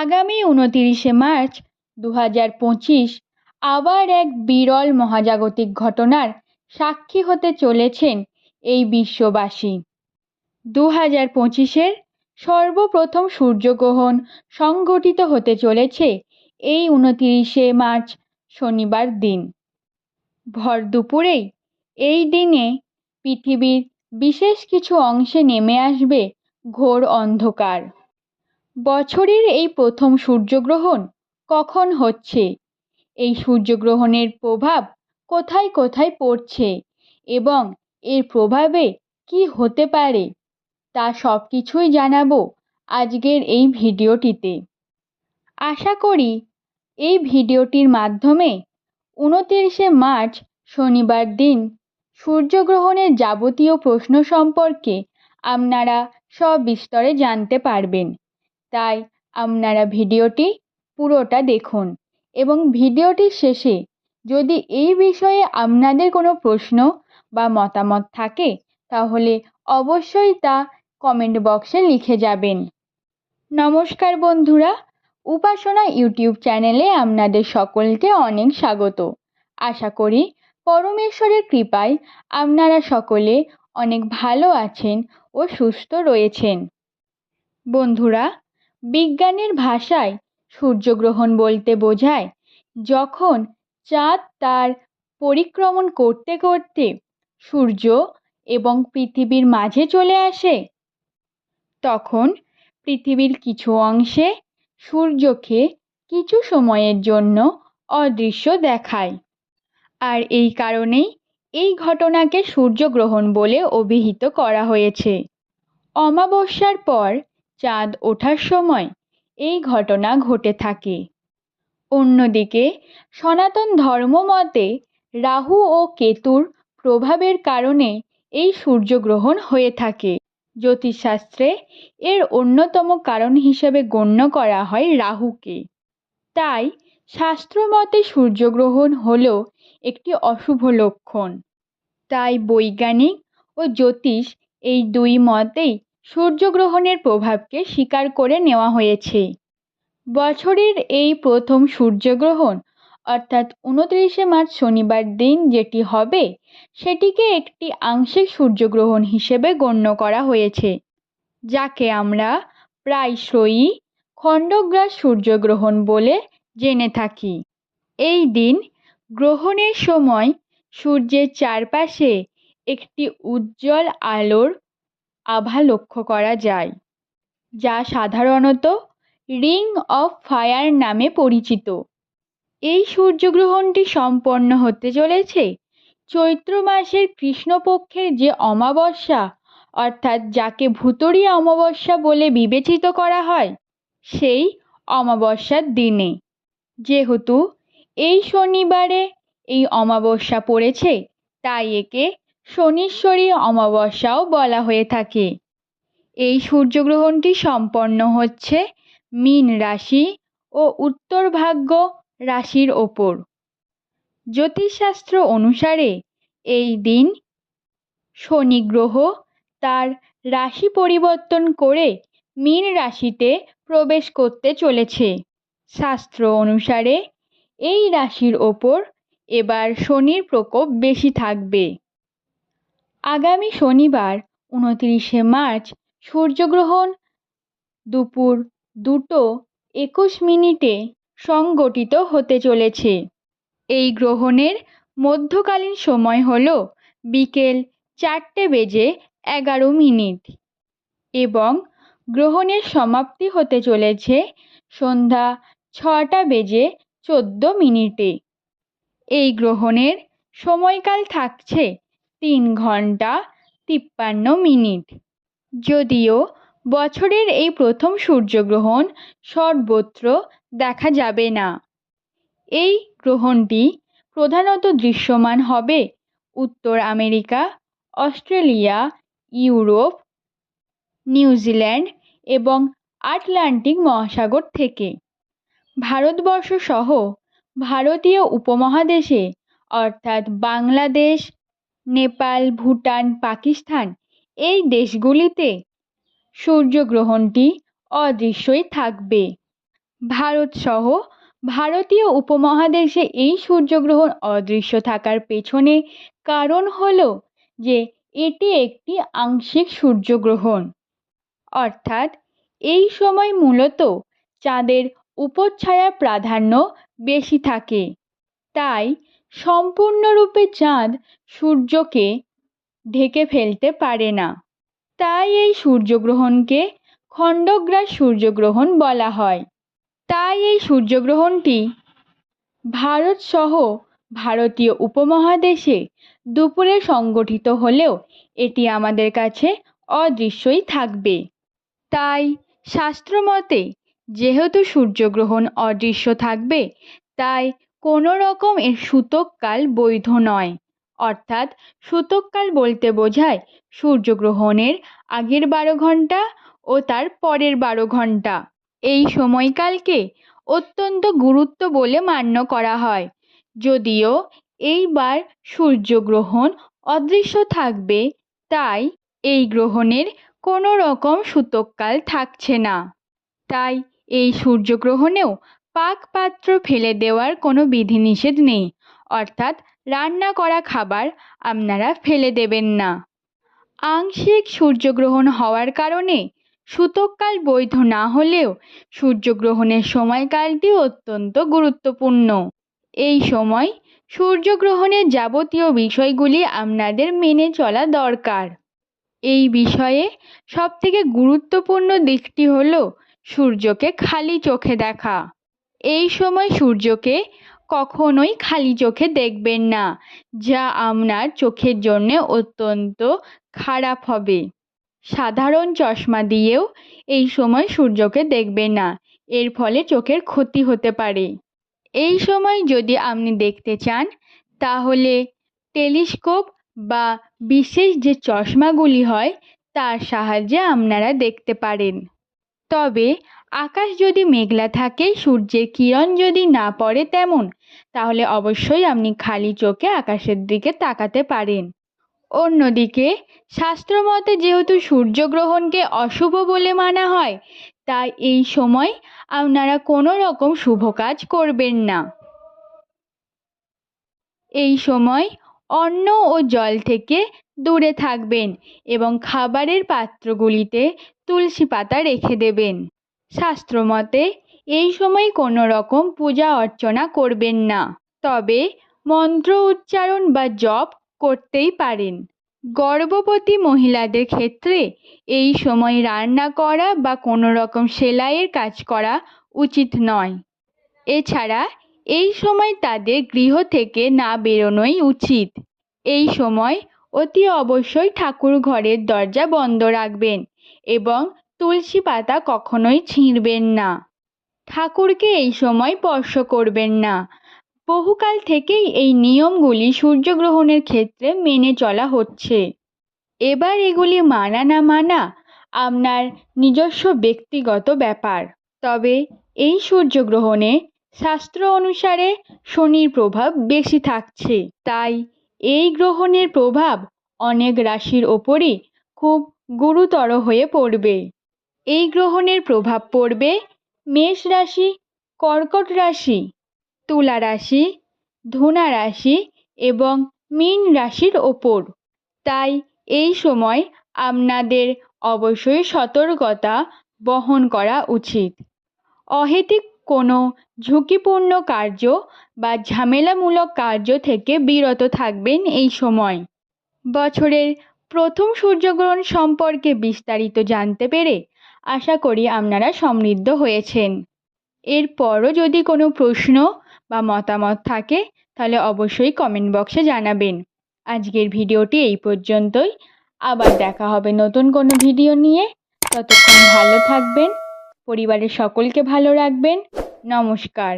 আগামী উনতিরিশে মার্চ দু হাজার পঁচিশ আবার এক বিরল মহাজাগতিক ঘটনার সাক্ষী হতে চলেছেন এই বিশ্ববাসী। দু হাজার পঁচিশের সর্বপ্রথম সূর্যগ্রহণ সংঘটিত হতে চলেছে এই উনতিরিশে মার্চ শনিবার দিন। ভর দুপুরেই এই দিনে পৃথিবীর বিশেষ কিছু অংশে নেমে আসবে ঘোর অন্ধকার। বছরের এই প্রথম সূর্যগ্রহণ কখন হচ্ছে? এই সূর্যগ্রহণের প্রভাব কোথায় কোথায় পড়ছে? এবং এর প্রভাবে কি হতে পারে? তা সব কিছুই জানাব আজকের এই ভিডিওটিতে। আশা করি এই ভিডিওটির মাধ্যমে উনতিরিশে মার্চ শনিবার দিন সূর্যগ্রহণের যাবতীয় প্রশ্ন সম্পর্কে আপনারা সবিস্তরে জানতে পারবেন। তাই আপনারা ভিডিওটি পুরোটা দেখুন এবং ভিডিওটির শেষে যদি এই বিষয়ে আপনাদের কোনো প্রশ্ন বা মতামত থাকে, তাহলে অবশ্যই তা কমেন্ট বক্সে লিখে যাবেন। নমস্কার বন্ধুরা, উপাসনা ইউটিউব চ্যানেলে আপনাদের সকলকে অনেক স্বাগত। আশা করি পরমেশ্বরের কৃপায় আপনারা সকলে অনেক ভালো আছেন ও সুস্থ রয়েছেন। বন্ধুরা বিজ্ঞানের ভাষায় সূর্যগ্রহণ বলতে বোঝায়, যখন চাঁদ তার পরিক্রমণ করতে করতে সূর্য এবং পৃথিবীর মাঝে চলে আসে। তখন পৃথিবীর কিছু অংশে সূর্যকে কিছু সময়ের জন্য অদৃশ্য দেখায়। আর এই কারণেই এই ঘটনাকে সূর্যগ্রহণ বলে অভিহিত করা হয়েছে। অমাবস্যার পর চাঁদ ওঠার সময় এই ঘটনা ঘটে থাকে। অন্যদিকে, সনাতন ধর্ম মতে রাহু ও কেতুর প্রভাবের কারণে এই সূর্যগ্রহণ হয়ে থাকে। জ্যোতিষশাস্ত্রে এর অন্যতম কারণ হিসেবে গণ্য করা হয় রাহুকে। তাই শাস্ত্রমতে সূর্যগ্রহণ হল একটি অশুভ লক্ষণ। তাই বৈজ্ঞানিক ও জ্যোতিষ এই দুই মতেই সূর্যগ্রহণের প্রভাবকে স্বীকার করে নেওয়া হয়েছে। বছরের এই প্রথম সূর্যগ্রহণ, অর্থাৎ উনত্রিশে মার্চ শনিবার দিন যেটি হবে, সেটিকে একটি আংশিক সূর্যগ্রহণ হিসেবে গণ্য করা হয়েছে, যাকে আমরা প্রায়শই খণ্ডগ্রাস সূর্যগ্রহণ বলে জেনে থাকি। এই দিন গ্রহণের সময় সূর্যের চারপাশে একটি উজ্জ্বল আলোর আভা লক্ষ্য করা যায়, যা সাধারণত রিং অফ ফায়ার নামে পরিচিত। এই সূর্যগ্রহণটি সম্পন্ন হতে চলেছে চৈত্র মাসের কৃষ্ণপক্ষের যে অমাবস্যা, অর্থাৎ যাকে ভুতুড়ি অমাবস্যা বলে বিবেচিত করা হয়, সেই অমাবস্যার দিনে। যেহেতু এই শনিবারে এই অমাবস্যা পড়েছে, তাই একে শনিশ্বরী অমাবস্যাও বলা হয়ে থাকে। এই সূর্যগ্রহণটি সম্পন্ন হচ্ছে মীন রাশি ও উত্তর ভাগ্য রাশির ওপর। জ্যোতিষশাস্ত্র অনুসারে এই দিন শনি গ্রহ তার রাশি পরিবর্তন করে মীন রাশিতে প্রবেশ করতে চলেছে। শাস্ত্র অনুসারে এই রাশির ওপর এবার শনির প্রকোপ বেশি থাকবে। আগামী শনিবার, উনতিরিশে মার্চ, সূর্যগ্রহণ দুপুর দুটো একুশ মিনিটে সংগঠিত হতে চলেছে। এই গ্রহণের মধ্যকালীন সময় হল বিকেল চারটে বেজে এগারো মিনিট এবং গ্রহণের সমাপ্তি হতে চলেছে সন্ধ্যা ছটা বেজে চোদ্দ মিনিটে। এই গ্রহণের সময়কাল থাকছে তিন ঘণ্টা তিপ্পান্ন মিনিট। যদিও বছরের এই প্রথম সূর্যগ্রহণ সর্বত্র দেখা যাবে না। এই গ্রহণটি প্রধানত দৃশ্যমান হবে উত্তর America, Australia, Europe New Zealand এবং আটলান্টিক মহাসাগর থেকে। ভারতবর্ষ সহ ভারতীয় উপমহাদেশে, অর্থাৎ বাংলাদেশ নেপাল, ভুটান, পাকিস্তান এই দেশগুলিতে সূর্যগ্রহণটি অদৃশ্যই থাকবে। ভারতসহ ভারতীয় উপমহাদেশে এই সূর্যগ্রহণ অদৃশ্য থাকার পেছনে কারণ হল যে এটি একটি আংশিক সূর্যগ্রহণ। অর্থাৎ এই সময় মূলত চাঁদের উপচ্ছায়ার প্রাধান্য বেশি থাকে। তাই সম্পূর্ণরূপে চাঁদ সূর্যকে ঢেকে ফেলতে পারে না। তাই এই সূর্যগ্রহণকে খণ্ডগ্রাস সূর্যগ্রহণ বলা হয়। তাই এই সূর্যগ্রহণটি ভারতসহ ভারতীয় উপমহাদেশে দুপুরে সংগঠিত হলেও এটি আমাদের কাছে অদৃশ্যই থাকবে। তাই শাস্ত্রমতে, যেহেতু সূর্যগ্রহণ অদৃশ্য থাকবে, তাই কোনো রকম এর সূতককাল বৈধ নয়। অর্থাৎ সূতককাল বলতে বোঝায় সূর্যগ্রহণের আগের বারো ঘণ্টা ও তার পরের বারো ঘণ্টা এই সময়কালকে অত্যন্ত গুরুত্ব বলে মান্য করা হয়। যদিও এইবার সূর্যগ্রহণ অদৃশ্য থাকবে, তাই এই গ্রহণের কোনো রকম সূতককাল থাকছে না। তাই এই সূর্যগ্রহণেও পাক পাত্র ফেলে দেওয়ার কোনো বিধিনিষেধ নেই। অর্থাৎ রান্না করা খাবার আপনারা ফেলে দেবেন না। আংশিক সূর্যগ্রহণ হওয়ার কারণে সূতককাল বৈধ না হলেও সূর্যগ্রহণের সময়কালটি অত্যন্ত গুরুত্বপূর্ণ। এই সময় সূর্যগ্রহণের যাবতীয় বিষয়গুলি আপনাদের মেনে চলা দরকার। এই বিষয়ে সবথেকে গুরুত্বপূর্ণ দিকটি হল সূর্যকে খালি চোখে দেখা। এই সময় সূর্যকে কখনোই খালি চোখে দেখবেন না, যা আপনার চোখের জন্য অত্যন্ত খারাপ হবে। সাধারণ চশমা দিয়েও এই সময় সূর্যকে দেখবেন না, এর ফলে চোখের ক্ষতি হতে পারে। এই সময় যদি আপনি দেখতে চান, তাহলে টেলিস্কোপ বা বিশেষ যে চশমাগুলি হয়, তার সাহায্যে আপনারা দেখতে পারেন। তবে আকাশ যদি মেঘলা থাকে, সূর্যের কিরণ যদি না পড়ে তেমন, তাহলে অবশ্যই আপনি খালি চোখে আকাশের দিকে তাকাতে পারেন। অন্যদিকে, শাস্ত্রমতে যেহেতু সূর্যগ্রহণকে অশুভ বলে মানা হয়, তাই এই সময় আপনারা কোনো রকম শুভ কাজ করবেন না। এই সময় অন্ন ও জল থেকে দূরে থাকবেন এবং খাবারের পাত্রগুলিতে তুলসী পাতা রেখে দেবেন। শাস্ত্রমতে, এই সময় কোনো রকম পূজা অর্চনা করবেন না। তবে মন্ত্র উচ্চারণ বা জপ করতেই পারেন। গর্ভবতী মহিলাদের ক্ষেত্রে এই সময় রান্না করা বা কোনো রকম সেলাইয়ের কাজ করা উচিত নয়। এছাড়া এই সময় তাদের গৃহ থেকে না বেরোনোই উচিত। এই সময় অতি অবশ্যই ঠাকুর ঘরের দরজা বন্ধ রাখবেন এবং তুলসী পাতা কখনোই ছিঁড়বেন না। ঠাকুরকে এই সময় স্পর্শ করবেন না। বহুকাল থেকেই এই নিয়মগুলি সূর্যগ্রহণের ক্ষেত্রে মেনে চলা হচ্ছে। এবার এগুলি মানা না মানা আপনার নিজস্ব ব্যক্তিগত ব্যাপার। তবে এই সূর্যগ্রহণে শাস্ত্র অনুসারে শনির প্রভাব বেশি থাকছে। তাই এই গ্রহণের প্রভাব অনেক রাশির ওপরই খুব গুরুতর হয়ে পড়বে। এই গ্রহণের প্রভাব পড়বে মেষ রাশি, কর্কট রাশি, তুলা রাশি, ধনুা রাশি এবং মীন রাশির ওপর। তাই এই সময় আপনাদের অবশ্যই সতর্কতা বহন করা উচিত। অহেতুক কোনো ঝুঁকিপূর্ণ কার্য বা ঝামেলামূলক কার্য থেকে বিরত থাকবেন এই সময়। বছরের প্রথম সূর্যগ্রহণ সম্পর্কে বিস্তারিত জানতে পেরে আশা করি আপনারা সমৃদ্ধ হয়েছেন। এরপরও যদি কোনো প্রশ্ন বা মতামত থাকে, তাহলে অবশ্যই কমেন্ট বক্সে জানাবেন। আজকের ভিডিওটি এই পর্যন্তই। আবার দেখা হবে নতুন কোনো ভিডিও নিয়ে। ততক্ষণ ভালো থাকবেন। পরিবারের সকলকে ভালো রাখবেন। নমস্কার।